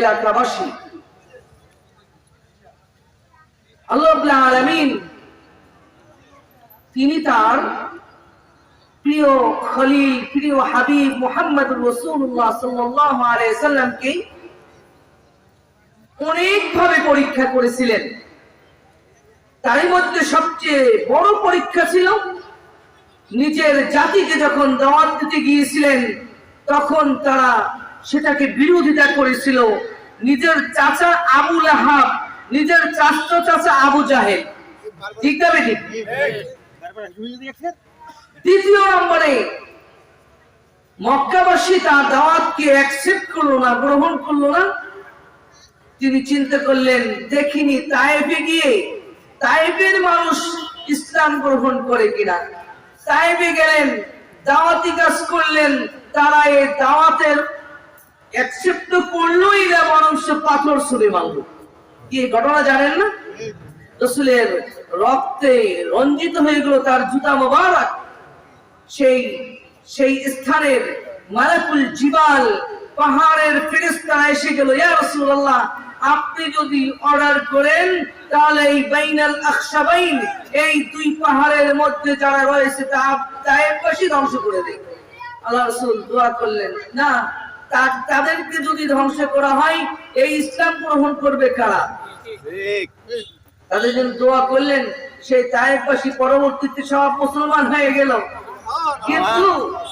এলাকাবাসী আল্লাহ তিনি তার প্রিয় খলিল, প্রিয় হাবিব মোহাম্মদ রসুল্লাহ সাল্লামকে অনেকভাবে পরীক্ষা করেছিলেন। তারই মধ্যে সবচেয়ে বড় পরীক্ষা ছিল নিজের জাতিকে যখন দাওয়াত দিতে গিয়েছিলেন, তখন তারা সেটাকে বিরোধিতা করেছিল। নিজের চাচা আবু লাহাব, নিজের চাস্ত চাচা আবু জাহেদ। ঠিক না বেঠিক? দ্বিতীয় নম্বরে, মক্কাবাসী তার দাওয়াতকে অ্যাকসেপ্ট করল না, গ্রহণ করল না। তিনি চিন্তা করলেন, দেখিনি, তাইফে গিয়ে তাইফের মানুষ ইসলাম গ্রহণ করে কিনা। তাইফে গেলেন, দাওয়াতি কাজ করলেন, তারা এই দাওয়াতের অ্যাকসেপ্ট করলোই না বরং সে পাথর ছুড়ে মারল কি ঘটনা জানেন না? রসুলের রক্তে রঞ্জিত হয়ে গেল তার জুতা মোবারক। সেই সেই স্থানের মালাকুল জিবাল পাহাড়ের ফেরেশতারা এসে গেল, ইয়া আপনি যদি অর্ডার করেন, তাহলে এই বাইনাল আখশাবাইন, এই দুই পাহাড়ের মধ্যে যারা রয়েছে তা তায়েববাসী ধ্বংস করে দেয় আল্লাহ রাসূল দোয়া করলেন, না তাদেরকে যদি ধ্বংস করা হয় এই ইসলাম গ্রহণ করবে কারা? তাদের জন্য দোয়া করলেন সেই তায়েববাসী পরবর্তীতে সব মুসলমান হয়ে গেল। কিন্তু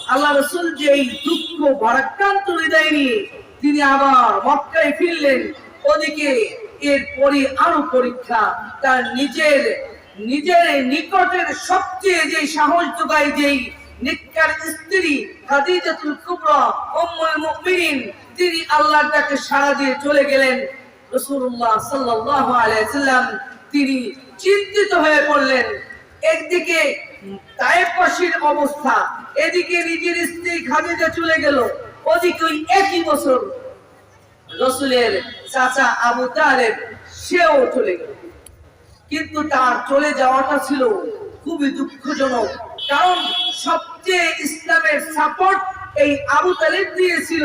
আল্লাহ রসুল যে এই দুঃখ ভারাক্রান্ত হৃদয় নিয়ে তিনি আবার মক্কায় ফিরলেন ওদিকে এরপরে আরও পরীক্ষা তার নিজের নিজের নিকটের সবচেয়ে যে সাহস যোগায় যেই নিকার স্ত্রী খাদিজাতুল কুবরা, উম্মুল মুমিনিন, তিনি আল্লাহর ডাকে সাড়া দিয়ে চলে গেলেন। রাসূলুল্লাহ সাল্লাল্লাহু আলাইহি সাল্লাম তিনি চিন্তিত হয়ে পড়লেন। একদিকে তায়েববাসীর অবস্থা, এদিকে নিজের স্ত্রী খাদিজা চলে গেল, ওদিকে ওই একই বছর রসুলের চাচা আবু তালেব, সেও চলে গেল। কিন্তু তার চলে যাওয়াটা ছিল খুবই দুঃখজনক। কারণ সবচেয়ে ইসলামের সাপোর্ট এই আবু তালেব দিয়েছিল।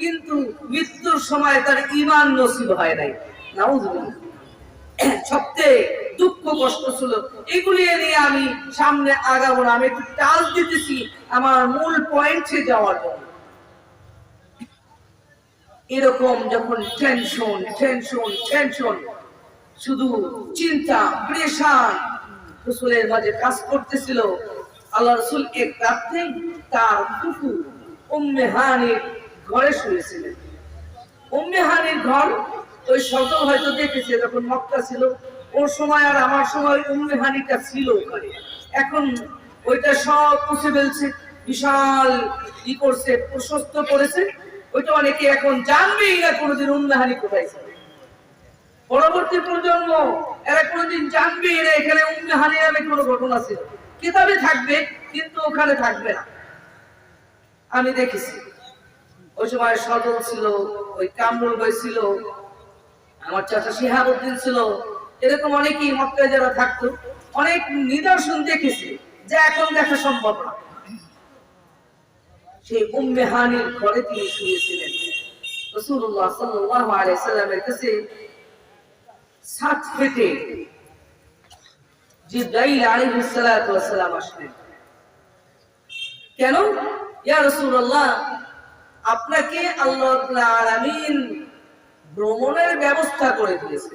কিন্তু মৃত্যুর সময় তার ইমান নসিব হয় নাই। সবচেয়ে দুঃখ কষ্ট ছিল। এগুলি নিয়ে আমি সামনে আগাবো না। আমি একটু টাল দিতেছি। আমার মূল পয়েন্টে যাওয়ার জন্য। এরকম যখন টেনশন টেনশন টেনশন শুধু চিন্তা প্রেশান রসুলের মাঝে কাজ করতেছিল। আল্লাহ রসুল এক রাত্রে তার ফুফু উম্মে হানির ঘরে শুয়েছিলেন। উম্মে হানির ঘর, ওই সকল হয়তো দেখেছে যখন মক্কা ছিল, ওর সময় আর আমার সময় উম্মে হানিটা ছিল ওখানে। এখন ওইটা সব পুষে ফেলছে, বিশাল ই করছে, প্রশস্ত করেছে। ওইটা অনেকে এখন জানবেই না কোনোদিন উম্মে হানি কোথায় ছিল। পরবর্তী প্রজন্ম, এরা কোনোদিন জানবেই না এখানে উম্মে হানি নামে কোনো ঘটনা ছিল। কিতাবে থাকবে, কিন্তু ওখানে থাকবে না। আমি দেখেছি, ওই সময় সজল ছিল, ওই কামরুল ভাই ছিল, আমার চাচা শিহাবুদ্দিন ছিল, এরকম অনেকেই মক্কায় যারা থাকতো, অনেক নিদর্শন দেখেছি যা এখন দেখা সম্ভব না। সেই উম্মে হানির ঘরে তিনি শুয়েছিলেন। রাসূলুল্লাহ সাল্লাল্লাহু আলাইহি সাল্লামের কাছে সাত ফেটে জিব্রাইল আসলেন। কেন? ইয়া রাসূলুল্লাহ আপনাকে আল্লাহ রাব্বুল আলামিন ভ্রমণের ব্যবস্থা করে দিয়েছে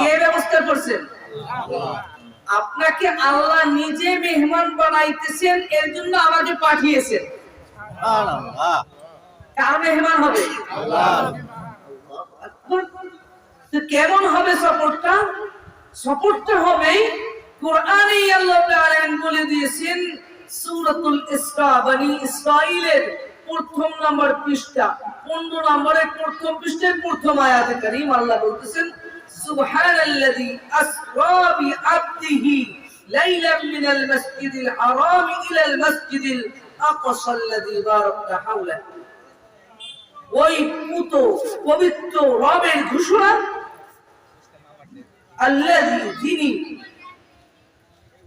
কে ব্যবস্থা করছেন? আপনাকে আল্লাহ নিজে মেহমান বানাইতেছেন এর জন্য আমাকে পাঠিয়েছেন। কার মেহমান হবে? কেমন হবে সফরটা? সফরটা হবে কোরআনে আল্লাহ তাআলা বলে দিয়েছেন, সূরাতুল ইসরা, বনি ইসরাইলের প্রথম নম্বর পৃষ্ঠা 15 নম্বরের প্রথম পৃষ্ঠার প্রথম আয়াতে কারীম আল্লাহ বলতেছেন, সুবহানাল্লাযী আসরা বিআবদিহি লাইলাম মিনাল মাসজিদিল হারাম ইলাল মাসজিদিল আকসা আল্লাযী বারাকনা হাওলা ওই পুত পবিত্র রবের ঘোষণা আল্লাযী যিনি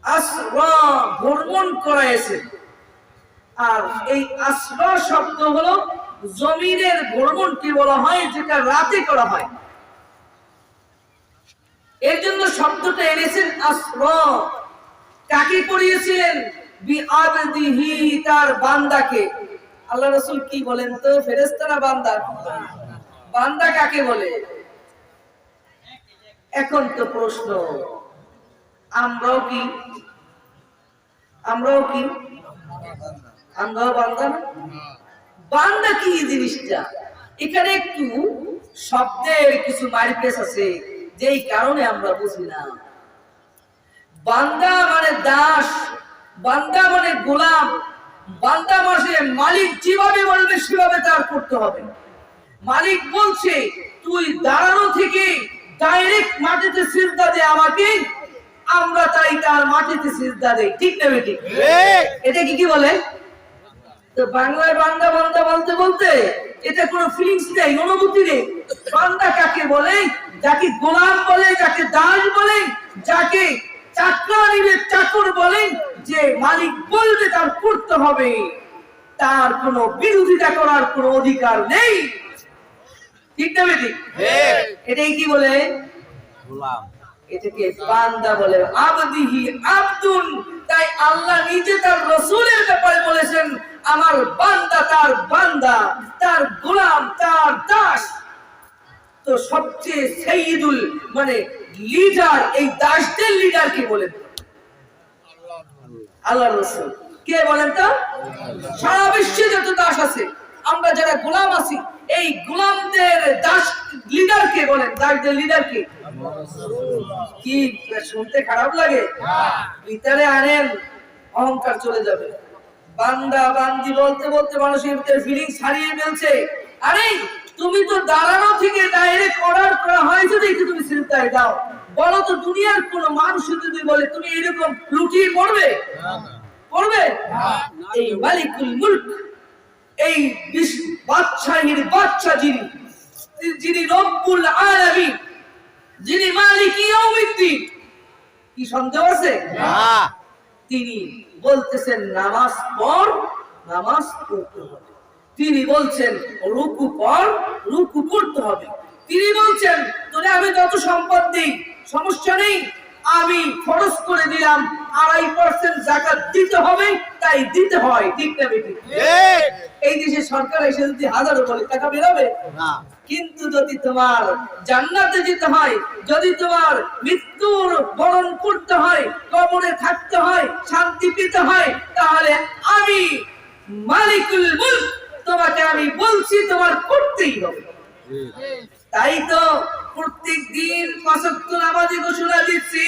আসরা ভ্রমণ করাইছেন আর এই আসরা শব্দ হলো জমিনের ভ্রমণকে বলা হয়, যেটা রাতে করা হয়। এর জন্য শব্দটা এনেছেন আশ্র কাকে করিয়েছিলেন? বিআবদিহি তার বান্দাকে। আল্লাহ রাসূল কি বলেন তো? ফেরেশতা না বান্দা। বান্দা কাকে বলে? এখন তো প্রশ্ন, আমরাও কি? আমরাও কি? আমরাও বান্দা না? বান্দা কি জিনিসটা? এখানে একটু শব্দের কিছু মারিপেস আছে, যেই কারণে আমরা বুঝি না। বান্দা মানে দাস, বান্দা মানে গোলাম, বান্দা মানে মালিক, যেভাবে বলবে সেভাবে তার করতে হবে। মালিক বলছে, তুই দাঁড়ানো থেকে মাটিতে সিজদা দে আমাকে আমরা তাই তার মাটিতে সিজদা দেই ঠিক না বেটি? এটা কি কি বলে? তো বাংলায় বান্দা বান্দা বলতে বলতে এটা কোনো ফিলিংস নেই অনুভূতি নেই। বান্দা কাকে বলে? যাকে গোলাম বলে যাকে দাস বলে যাকে চাকরানিবে চাকর বলেন যে মালিক বলবে তার করতে হবে। তার কোনো বিরোধিতা করার কোনো অধিকার নেই। ঠিক না বেটি? এটাই কি বলে? এটাকে বান্দা বলে আবদিহি আব্দুন। তাই আল্লাহ নিজে তার রসুলের ব্যাপারে বলেছেন আমার বান্দা তার বান্দা তার গোলাম তার দাস। তো সবচেয়ে সেইদুল মানে লিডার এই দাসদের লিডার কে বলেন? আল্লাহ রসুল। কে বলেন তো? সারা বিশ্বে যত দাস আছে। আমরা যারা গোলাম আছি এই গোলামদের দাস লিডার কে বলেন দাসদের লিডার কে? কি শুনতে খারাপ লাগে? ভিতরে আনেন অহংকার চলে যাবে। বান্দা বান্দি বলতে বলতে মানুষের ভিতরে ফিলিংস হারিয়ে ফেলছে। আরে তুমি তো দাঁড়ানো থেকে ডাইরেক্ট অর্ডার করা হয়েছে দেখে তুমি চিন্তায় দাও। বলো তো দুনিয়ার কোন মানুষ যদি বলে তুমি এরকম লুটিয়ে পড়বে? পড়বে? এই মালিকুল মুলক। এই বাদশাহীর বাদশা যিনি যিনি রব্বুল আলামিন যিনি মালিক ইয়াউমিদ্দিন। কি সন্দেহ আছে? না। তিনি বলতেছেন নামাজ পড় নামাজ পড়তে হবে। তিনি বলছেন রুকু কর রুকু করতে হবে। তিনি বলছেন তোরে আমি যত সম্পদ দিই সমস্যা নেই। আমি খরচ করে দিলাম আড়াই পার্সেন্ট জাকাত দিতে হবে তাই দিতে হয় ঠিক না বেটি? এই দেশে সরকার এসে যদি হাজারো বলে টাকা বেরোবে কিন্তু যদি তোমার জান্নাতে যেতে হয় যদি তোমার মৃত্যুর বরণ করতে হয় কবরে থাকতে হয় শান্তি পেতে হয় তাহলে আমি মালিকুল মুলক তোমাকে আমি বলছি তোমার করতেই হবে। তাই তো প্রত্যেক দিন পাঁচক্ত নামাজে ঘোষণা দিচ্ছি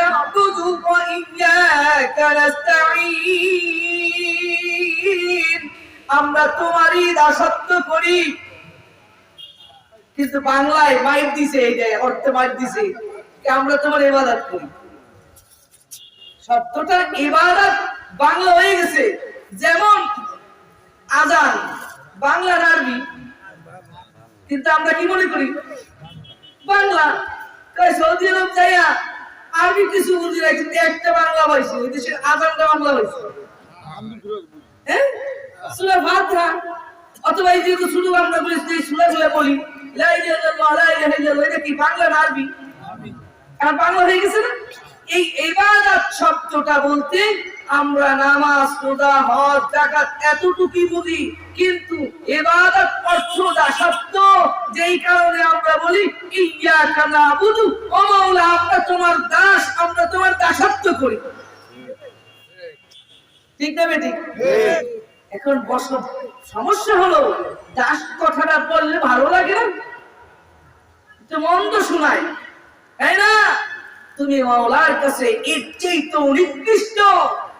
না'বুদু ওয়া ইয়াকা নাস্তাঈন আমরা তোমারই দাসত্ব করি। কিন্তু বাংলায় মাইর দিছে, এই যে অর্থ মাইর দিছে আমরা তোমার ইবাদত করি? শব্দটা ইবাদত বাংলা হয়ে গেছে। যেমন আজান, বাংলার আরবি। কিন্তু আমরা কি মনে করি? বাংলা। কই সৌদি আরব যাইয়া আরবি কিছু বুঝি না কিন্তু একটা বাংলা পাইছি ওই দেশের আজানটা বাংলা পাইছি হ্যাঁ সূরা ফাতিহা। অথবা এই যে শুধু আমরা বলি যে সূরাগুলো বলি লা ইলাহা ইল্লাল্লাহ লা ইলাহা ইল্লাল্লাহ এটা কি বাংলা না আরবি? কারণ বাংলা হয়ে গেছে না? এই ইবাদত শব্দটা বলতে আমরা নামাজ রোজা হজ যাকাত এতটুকুই বুঝি কিন্তু ইবাদত অর্থটা শব্দ যেই কারণে আমরা বলি ইয়াকা নাবুদু ও মাওলা আমরা তোমার দাস আমরা তোমার দাসত্ব করি। ঠিক না বেঠিক এখন বস সমস্যা হলো দাস কথাটা বললে ভালো লাগে না? তো মন্দ শোনায়। তাই না? তুমি মাওলার কাছে এর চেয়ে তো নিকৃষ্ট।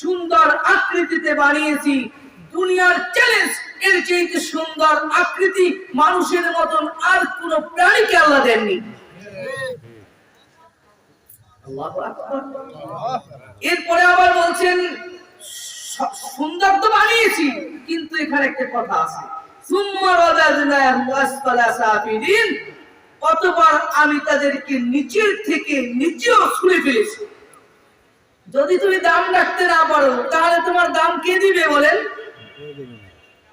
সুন্দর আকৃতিতে বানিয়েছি। দুনিয়ার চ্যালেঞ্জ এর চেয়ে সুন্দর আকৃতি মানুষের মতন আর কোন প্রাণীকে আল্লাহ দেননি। এরপরে আবার বলছেন সুন্দর তো বানিয়েছি, কিন্তু এখানে একটা কথা আছে। কতবার আমি তাদেরকে নিচের থেকে নিচেও ছুঁড়ে ফেলেছি। যদি তুমি দাম রাখতে না পারো তাহলে তোমার দাম কে দিবে বলেন?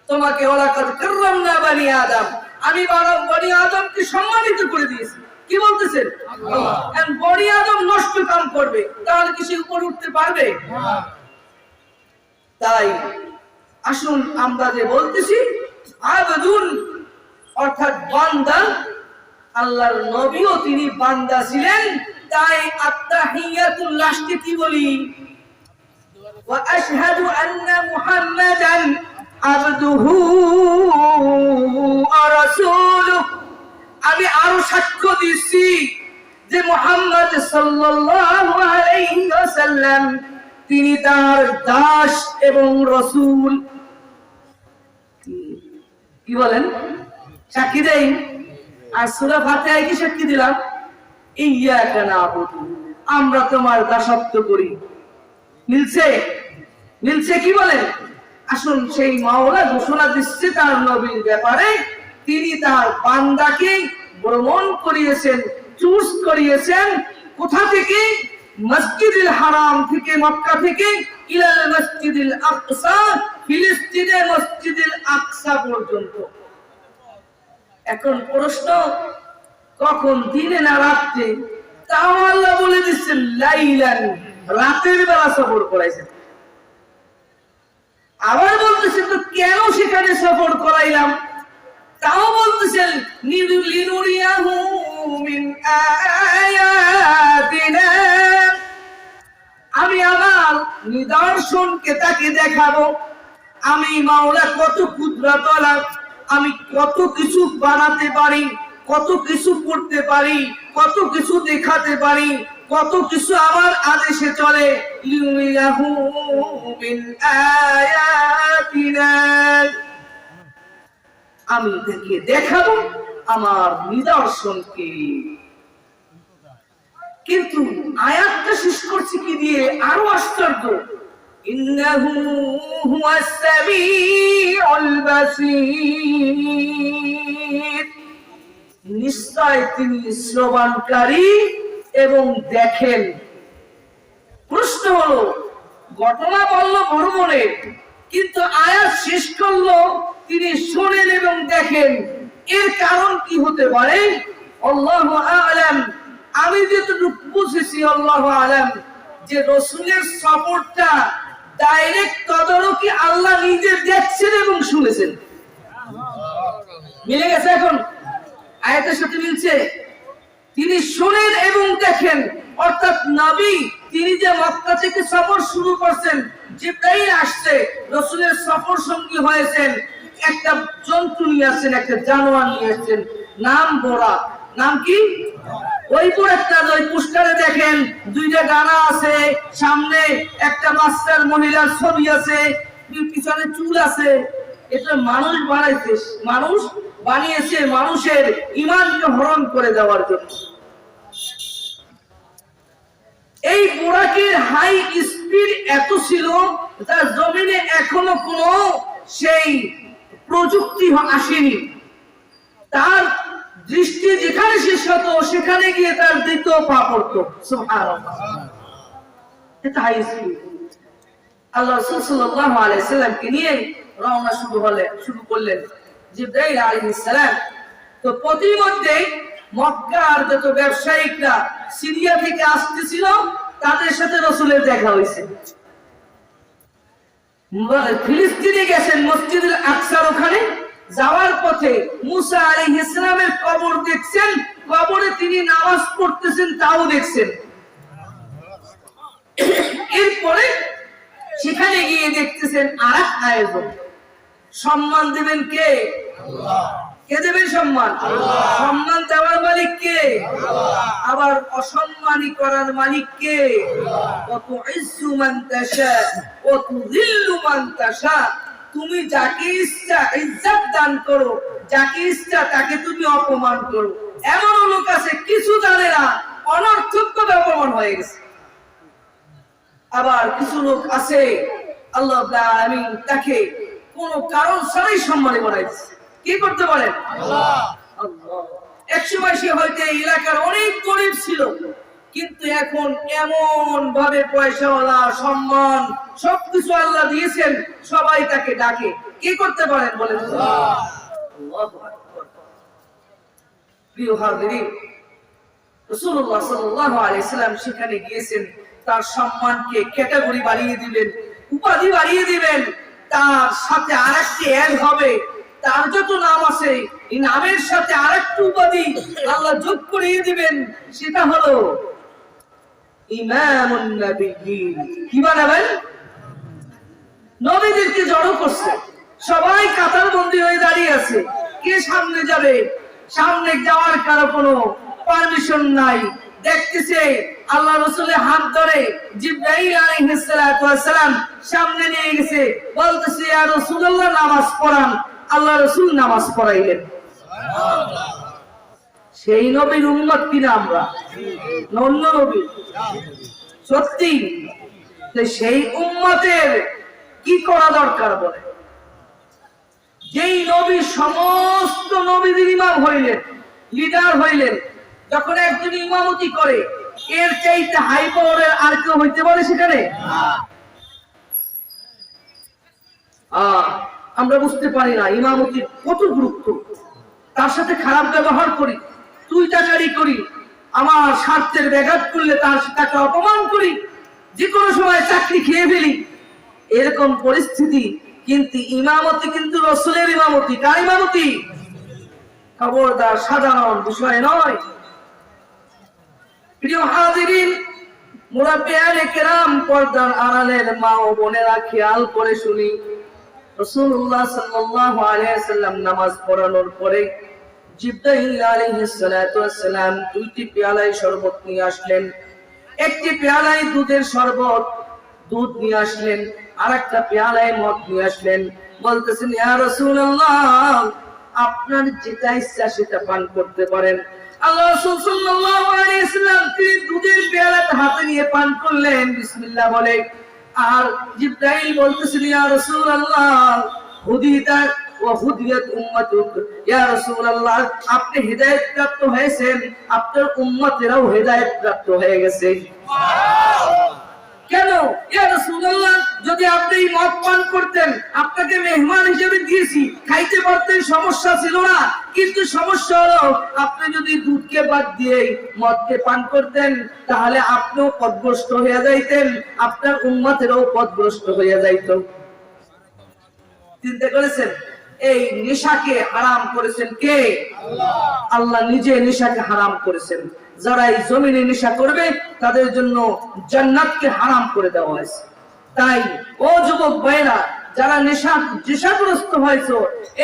তোমাকে ওলাকাত করলাম না বানি আদম। আমি বনি আদমকে সম্মানিত করে দিয়েছি। কি বলতেছেন? বনি আদম নষ্ট কাম করবে তাহলে কি সে উপরে উঠতে পারবে? তাই আসুন আমরা যে বলতেছি আবেদুন অর্থাৎ বান্দা আল্লাহর নবীও তিনি বান্দা ছিলেন। তাই আত্তাহিয়াতুল লাস্টে কি বলি? ওয়া আশহাদু আন্না মুহাম্মাদান আবদুহু ওয়া রাসূলুহু। আমি আরও সাক্ষ্য দিচ্ছি যে মোহাম্মদ সাল্লাল্লাহু আলাইহি ওয়াসাল্লাম, তিনি তার দাস এবং রসুল। কি বলেন? সাক্ষী দেই। আর সুরা ফাতে কি সাক্ষী দিলাম? আমরা তোমার দাসত্ব করি। মিলছে মিলছে কি বলে? আসুন সেই মাওলা ঘোষণা দিচ্ছে তার নবীর ব্যাপারে। তিনি তার বান্দাকে ভ্রমণ করিয়েছেন, চুজ করিয়েছেন। কোথা থেকে? মসজিদুল হারাম থেকে, মক্কা থেকে, ইলাল মসজিদুল আকসা, ফিলিস্তিনের মসজিদুল আকসা পর্যন্ত। এখন প্রশ্ন কখন দিনে না রাত্রে? তাও আল্লাহ বলে দিচ্ছেন, লাইলান, রাতের বেলা সফর করাইছেন। আবার বলতেছেন, তো কেন সেখানে সফর করাইলাম? তাও বলতেছেন। আমি আমার নিদর্শনকে তাকে দেখাবো। আমি মাওলা কত ক্ষুদ্রতলা, আমি কত কিছু বানাতে পারি। কত কিছু করতে পারি, কত কিছু দেখাতে পারি, কত কিছু আমার আদেশে চলে। আমি তাকে দেখাবো আমার নিদর্শনকে। কিন্তু আয়াতটা শেষ করছি কি দিয়ে? আরও আশ্চর্য। সামিউল বাসীর। নিশ্চয় তিনি শ্রবণকারী এবং দেখেন। প্রশ্ন হলো, ঘটনা বলল ভ্রমণের কিন্তু আয়াত শেষ করল, তিনি শোনেন এবং দেখেন। এর কারণ কি হতে পারে? আল্লাহ আলাম, আমি যেটুকু বুঝেছি আল্লাহ আলম, যে রসুলের সফরটা ডাইরেক্ট তদারকি আল্লাহ নিজে দেখছেন এবং শুনেছেন। মিলে গেছে এখন? আয়াতের সাথে মিলছে, তিনি শোনেন এবং দেখেন। অর্থাৎ নবী, তিনি যে মক্কা থেকে সফর শুরু করছেন, জিব্রাইল আসছে, রসুলের সফর সঙ্গী হয়েছেন, একটা জন্তু নিয়ে আসছেন, একটা জানোয়ার নিয়ে আসছেন, নাম বোরা নাম কি? ওই একটা, ওই পুস্টারে দেখেন, দুইটা ডানা আছে, সামনে একটা বাচ্চার মহিলার ছবি আছে, পিছনে চুল আছে। এটা মানুষ বানাইছে, মানুষ বানিয়েছে মানুষের ইমানকে হরণ করে দেওয়ার জন্য। এই বোরাকের হাই স্পিড এত ছিল, তার জমিনে এখনও কোনো সেই প্রযুক্তি আসেনি। তার দৃষ্টি যেখানে শেষ হতো, সেখানে গিয়ে তার দ্বিতীয় পা পড়তো। এটা হাই স্পিড। আল্লাহ সাল্লামকে নিয়ে রওনা শুরু হলে শুরু করলেন। জিব্রাইল আলাইহিস সালাম। তো প্রতিমধ্যে মক্কার যত ব্যবসায়িকরা সিরিয়া থেকে আসতেছিল, তাদের সাথে রসুলের দেখা হয়েছে। ফিলিস্তিনে গেছেন আকসার ওখানে। যাওয়ার পথে মুসা আলাইহিস ইসলামের কবর দেখছেন, কবরে তিনি নামাজ পড়তেছেন, তাও দেখছেন। এরপরে সেখানে গিয়ে দেখতেছেন আর আয়োজন। সম্মান দেবেন কে? কে দেবেন সম্মান? সম্মান দেওয়ার মালিক কে আবার অসম্মানী করার মালিক কে তুমি যাকে ইচ্ছা ইজ্জত দান করো যাকে ইচ্ছা তাকে তুমি অপমান করো। এমন লোক আছে কিছু জানে না অনর্থক অপমান হয়ে গেছে। আবার কিছু লোক আছে আল্লাহ আমি তাকে কোন কারণ ছাড়াই সম্মানে বানাইছে কি করতে পারেন এক সময় সে হয়তো এলাকার অনেক গরিব ছিল, কিন্তু এখন এমন ভাবে পয়সাওয়ালা, সম্মান, সবকিছু আল্লাহ দিয়েছেন, সবাই তাকে ডাকে। কি করতে পারেন বলেন? সেখানে গিয়েছেন, তার সম্মানকে ক্যাটাগরি বাড়িয়ে দিবেন উপাধি বাড়িয়ে দিবেন তার সাথে আরেকটি এড হবে তার যত নাম আছে, এই নামের সাথে আরেকটি উপাধি আল্লাহ যোগ করিয়ে দিবেন, সেটা হলো কি বানাবেন? নবীদেরকে জড়ো করছে। সবাই কাতার বন্দি হয়ে দাঁড়িয়ে আছে। কে সামনে যাবে? সামনে যাওয়ার কারও কোনো পারমিশন নাই। দেখতেছে আল্লাহ রসুলের হাত ধরে সামনে নিয়ে গেছে। বলতেছে, ইয়া রাসূলুল্লাহ, নামাজ পড়ান। আল্লাহ রসুল নামাজ পড়াইলেন। সেই নবীর উম্মত কিনা আমরা? না অন্য নবী। সত্যি? সেই উম্মতের কি করা দরকার বলে? যেই নবী সমস্ত নবীদের ইমাম হইলেন লিডার হইলেন যখন একজন ইমামতি করে এর চাইতে হাই পাওয়ারের আর কেউ হইতে পারে সেখানে? আহ, আমরা বুঝতে পারি না, ইমামতির কত গুরুত্ব। তার সাথে খারাপ ব্যবহার করি তুই টাকারি করি, আমার স্বার্থের ব্যাঘাত করলে তার তাকে অপমান করি, যে কোনো সময় চাকরি খেয়ে ফেলি। এরকম পরিস্থিতি কিন্তু ইমামতি কিন্তু রসুলের ইমামতি, কার ইমামতি? খবরদার, সাধারণ বিষয় নয়। প্রিয় হাজিরিন মুরাব্বিয়ানে কেরাম পর্দার আড়ালের মা ও বোনেরা খেয়াল করে শুনি। আপনার যেটা ইচ্ছা সেটা পান করতে পারেন। আল্লাহ তিনি দুধের পেয়ালাটা হাতে নিয়ে পান করলেন। বিসমিল্লাহ বলে আর জিব্রাইল বলতেছেন ইয়া রাসূলুল্লাহ হুদিতা ওয়া হুদিয়াত উম্মাতুক। ইয়া রাসূলুল্লাহ, আপনি হেদায়েত প্রাপ্ত হয়েছেন। আপনার উম্মতেরাও হেদায়েত প্রাপ্ত হয়ে গেছে। কেন? ইয়া রাসূলুল্লাহ, যদি আপনি এই মদ পান করতেন, আপনাকে মেহমান হিসেবে দিয়েছি, খাইতে পারতেন, সমস্যা ছিল না। কিন্তু সমস্যা হলো, আপনি যদি দুধকে বাদ দিয়ে মদকে পান করতেন, তাহলে আপনিও পদগ্রস্ত হয়ে যাইতেন, আপনার উম্মতেরও পদগ্রস্ত হয়ে যাইত। চিন্তা করেছেন? এই নেশাকে হারাম করেছেন কে? আল্লাহ নিজে নেশাকে হারাম করেছেন। যারা এই জমিনে নেশা করবে, তাদের জন্য জান্নাতকে হারাম করে দেওয়া হয়েছে। তাই ও যুবক ভাইরা যারা নেশা, নেশাগ্রস্ত হয়েছো,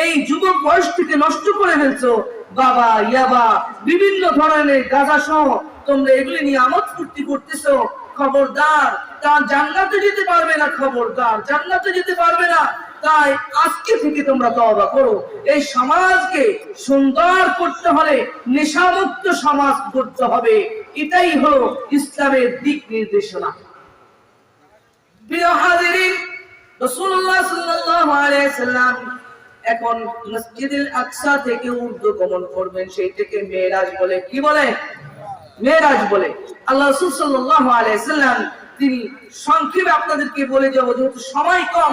এই যুবক বয়স থেকে নষ্ট করে ফেলছো, বাবা, ইয়াবা, বিভিন্ন ধরনের গাঁজা সহ তোমরা এগুলি নিয়ে আমোদ ফুর্তি করতেছো। খবরদার, তা জান্নাতে যেতে পারবে না, খবরদার, জান্নাতে যেতে পারবে না। তাই আজকে থেকে তোমরা তওবা করো। এই সমাজকে সুন্দর করতে হলে নেশামুক্ত সমাজ করতে হবে। এটাই হলো ইসলামের দিক নির্দেশনা। প্রিয় হাজিরিন রাসূলুল্লাহ সাল্লাল্লাহু আলাইহি সাল্লাম এখন মসজিদুল আকসা থেকে গমন করবেন, সেইটাকে মেরাজ বলে। কি বলে? মেরাজ বলে। আল্লাহ রাসূল সাল্লাল্লাহু আলাইহি সাল্লাম তিনি সংক্ষেপে আপনাদেরকে বলে যাব যেহেতু সময় কম।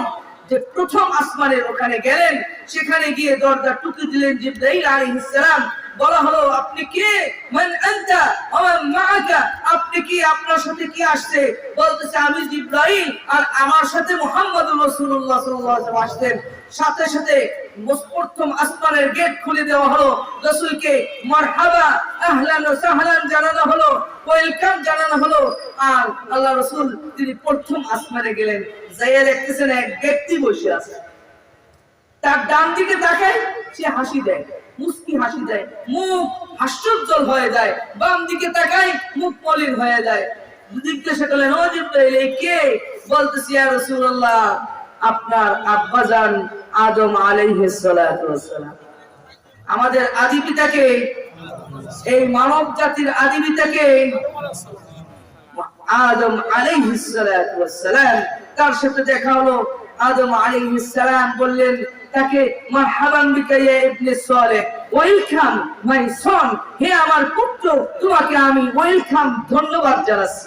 যে প্রথম আসমানের ওখানে গেলেন, সেখানে গিয়ে দরজা টুকি দিলেন জিব্রাইল আলাইহিস সালাম। বলা হলো, আপনি কে? মান আনতা ওমান মাআকা? আপনি কি আপনার সাথে কি আসছে? বলতেছে, আমি জিব্রাইল আর আমার সাথে মুহাম্মদুর রাসূলুল্লাহ সাল্লাল্লাহু আলাইহি আসতেন সাথে সাথে প্রথম আসমানের গেট খুলে দেওয়া হলো। রাসূলকে মারহাবা, আহলান ওয়া সাহলান জানানো হলো, ওয়েলকাম জানানো হলো। আর আল্লাহ রাসূল, তিনি প্রথম আসমানে গেলেন। যাইয়া দেখতেছেন এক ব্যক্তি বসে আছে। তার ডান দিকে সে হাসি দেয়। মুস্কি হাসি দেয়, মুখ হাস্যোজ্জ্বল হয়ে যায় বাম দিকে তাকায় মুখ মলিন হয়ে যায়। জিজ্ঞাসা করলেন ও জিব্রাইল কে? বলতেছি রাসূলুল্লাহ, আপনার আদম আলাইহিস সালাতু আমাদের আদি পিতাকে এই মানব জাতির আদি পিতাকে আদম আলাইহিস সালাতু তার সাথে দেখা হলো। আদম আলাইহিস সালাম বললেন তাকে মারহাবান বিকাইয়া ইবনে সালেহ, ওয়েলকাম মাই সন, হে আমার পুত্র, তোমাকে আমি ওয়েলকাম, ধন্যবাদ জানাচ্ছি।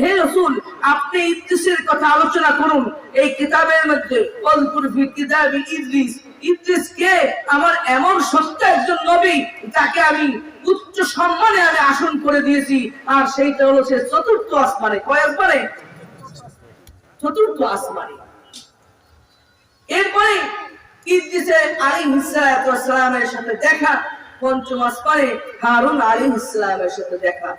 হে রসুল, আপনি ইদ্রিসের কথা আলোচনা করুন। এই কিতাবের মধ্যে ইদ্রিস ইদ্রিস কে? আমার এমন সত্য একজন নবী তাকে আমি উচ্চ সম্মানে আমি আসন করে দিয়েছি। আর সেইটা হলো সে চতুর্থ আসমানে। কয় আসমানে? চতুর্থ আসমানে। এরপরে ইদ্রিসে আলাইহিস সালাতু ওয়াস সালামের সাথে দেখা। পঞ্চম আসমানে হারুন আলাইহিস সালামের সাথে দেখা।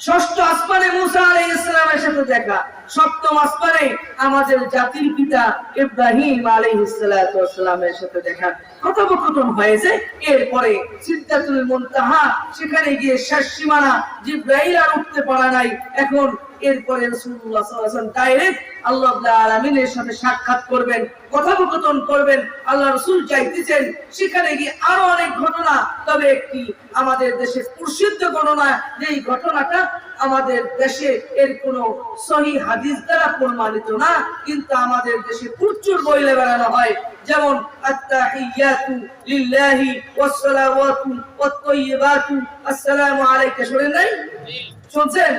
ষষ্ঠ আসমানে মুসা আলাই ইসলামের সাথে দেখা। সপ্তম আসমানে আমাদের জাতির পিতা ইব্রাহিম আলাই ইসলামের সাথে দেখা। কথোপকথন হয়েছে। এরপরে সিদ্ধাতুল মুনতাহা, সেখানে গিয়ে শেষ সীমানা জিব্রাহিল আর উঠতে পারা নাই। এখন এরপরে ডাইরেক্ট আল্লাহ আলামিনের সাথে সাক্ষাৎ করবেন কথোপকথন করবেন আল্লাহ রাসূল চাইতেছেন সেখানে গিয়ে আরও অনেক ঘটনা। তবে একটি আমাদের দেশে প্রসিদ্ধ ঘটনা যেই ঘটনাটা আমাদের দেশে এর কোনো সহি হাদিস দ্বারা প্রমাণিত না কিন্তু আমাদের দেশে প্রচুর বইলে বেড়ানো হয়। যেমন আত্তাহিয়াতু লিল্লাহি ওয়াসসালাওয়াতু ওয়াত-তাইয়্যিবাতু আসসালামু আলাইকা শুনেন নাই? শুনছেন?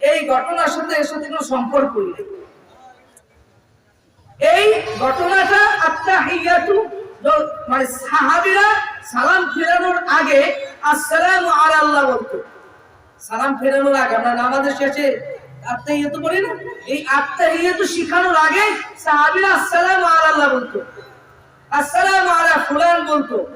এই ঘটনার সাথে এর সাথে কোনো সম্পর্কই নেই। এই ঘটনাটা আত্তাহিয়াতু য- মানে সাহাবীরা সালাম ফেরানোর আগে আসসালামু আলাল্লাহ বলতো। সালাম ফেরানোর আগে, আমরা নামাজের শেষে আত্মাহিয়াতু পড়ি না? এই আত্মাহিয়াতু শিখানোর আগে সাহাবীরা আসসালামু আলাল্লাহ বলতো। আসসালামু আলা ফুলান বলতো।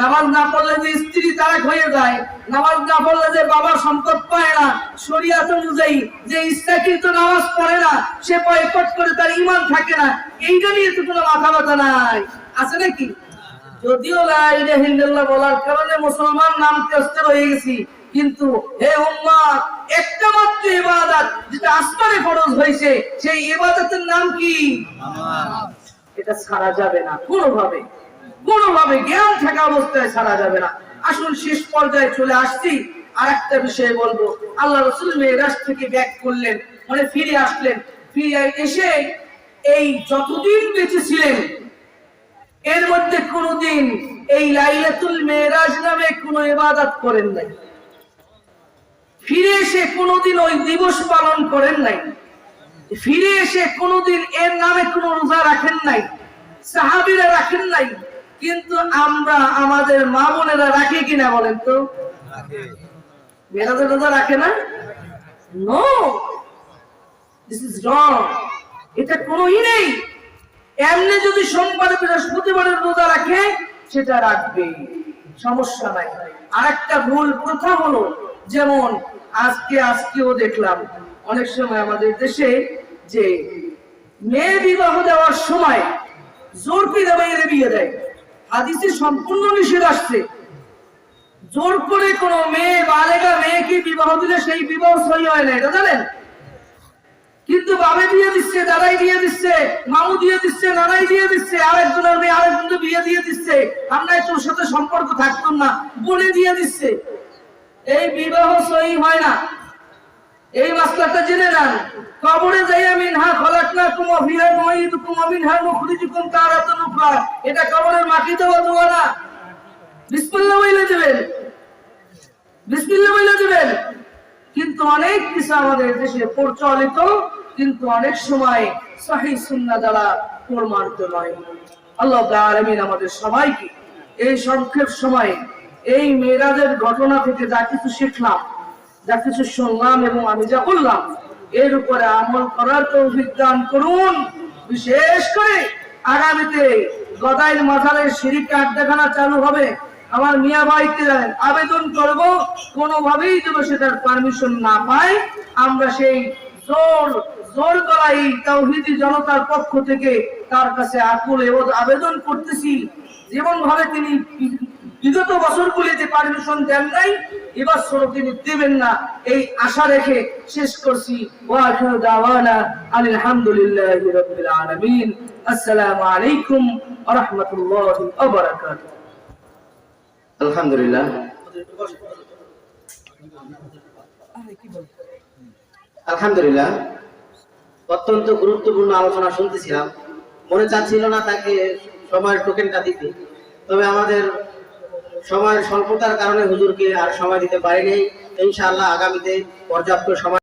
নামাজ স্ত্রী তারাক হয়ে যায়, নামাজ না পড়লে যে বাবা সম্পদ পায় না, শরিয়াত অনুযায়ী যে ইচ্ছাকৃত নামাজ পড়ে না, সে বয়কট করে তার ইমান থাকে না, এইটা নিয়ে তো কোনো মাথা ব্যথা নাই। আছে নাকি? যদিও বলার কারণে মুসলমান নামতে অস্থির হয়ে গেছি, কিন্তু হে উম্মাহ, একটা মাত্র ইবাদত যেটা আসমানে ফরজ হয়েছে, সেই ইবাদতের নাম কি? এটা ছাড়া যাবে না, কোনোভাবে। কোনোভাবে জ্ঞান থাকা অবস্থায় ছাড়া যাবে না। আসুন শেষ পর্যায়ে চলে আসছি আর একটা বিষয়ে বলব। আল্লাহ রসুল মেয়েরাজ থেকে ব্যাক করলেন মানে ফিরে আসলেন। ফিরে এসে এই যতদিন বেঁচে ছিলেন এর মধ্যে কোনোদিন এই লাইলাতুল মেয়েরাজ নামে কোনো ইবাদত করেন নাই। ফিরে এসে কোনোদিন ওই দিবস পালন করেন নাই। ফিরে এসে কোনোদিন এর নামে কোনো রোজা রাখেন নাই। সাহাবিরা রাখেন নাই। কিন্তু আমরা আমাদের মা বোনেরা রাখে কিনা বলেন তো? মেয়েরাদের রোজা রাখে না? নো দিস ইজ রং এটা কোনোই নেই। এমনি যদি সোমবার বৃহস্পতিবারের রোজা রাখে, সেটা রাখবে। সমস্যা নাই। আরেকটা ভুল প্রথা হলো, যেমন আজকে, আজকেও দেখলাম অনেক সময় আমাদের দেশে যে মেয়ে বিবাহ দেওয়ার সময় জোর করে মেয়েরে বিয়ে দেয়। হাদিসে সম্পূর্ণ নিষেধ আসছে। জোর করে কোনো মেয়ে, বালেগা মেয়েকে বিবাহ দিলে সেই বিবাহ সহি হয় না, এটা জানেন? কিন্তু বাবে দিয়ে দিচ্ছে, দাদাই দিয়ে দিচ্ছে, মামু দিয়ে দিচ্ছে, নানাই দিয়ে দিচ্ছে, আরেকজনের মেয়ে, আরেকজনকে বিয়ে দিয়ে দিচ্ছে। আমরা তোর সাথে সম্পর্ক থাকতাম না, বলে দিয়ে দিচ্ছে। এই বিবাহ সহি হয় না। এই মাসলাটা জেনে নেন। কবরে যাইয়া মিনহা খলাকনা কুমা ফিহা নুঈদুকুম ওয়া মিনহা নুখরিজুকুম তারাতান উখরা। এটা কবরের মাটিতে বদুয়া না। বিসমিল্লাহ বলে দিবেন। বিসমিল্লাহ বলে দিবেন। কিন্তু অনেক কিছু আমাদের দেশে প্রচলিত, কিন্তু অনেক সময় সহি সুন্নাহ দ্বারা প্রমাণিত নয়। আল্লাহ আলমিন আমাদের সবাইকে এই সংক্ষেপ সময় এই মেয়েরাদের ঘটনা থেকে যা কিছু শিখলাম, যা কিছু শুনলাম এবং আমি যা বললাম এর উপরে আমল করার তৌফিক দান করুন। বিশেষ করে আগামীতে গদাইল মাথারের সিঁড়ি আড্ডাখানা চালু হবে। আমার মিয়া ভাইকে জানেন আবেদন করব, কোনোভাবেই যেন সেটার পারমিশন না পায়। আমরা সেই জোর জোর করাই তাওহিদি জনতার পক্ষ থেকে তার কাছে আকুল এবং আবেদন করতেছি। যেমন ভাবে তিনি বিগত বছরগুলিতে পারমিশন দেন নাই এবার সরো তিনি দেবেন না। এই আশা রেখে শেষ করছি। ওয়াখিরু দাওয়ানা আসসালামু আলাইকুম ওয়া আলহামদুলিল্লাহ। আলহামদুলিল্লাহ। অত্যন্ত গুরুত্বপূর্ণ আলোচনা শুনতেছিলাম। মনে চাচ্ছিল না তাকে সময়ের টোকেনটা দিতে। তবে আমাদের সময়ের স্বল্পতার কারণে হুজুরকে আর সময় দিতে পারিনি। ইনশাআল্লাহ আগামীতে পর্যাপ্ত সময়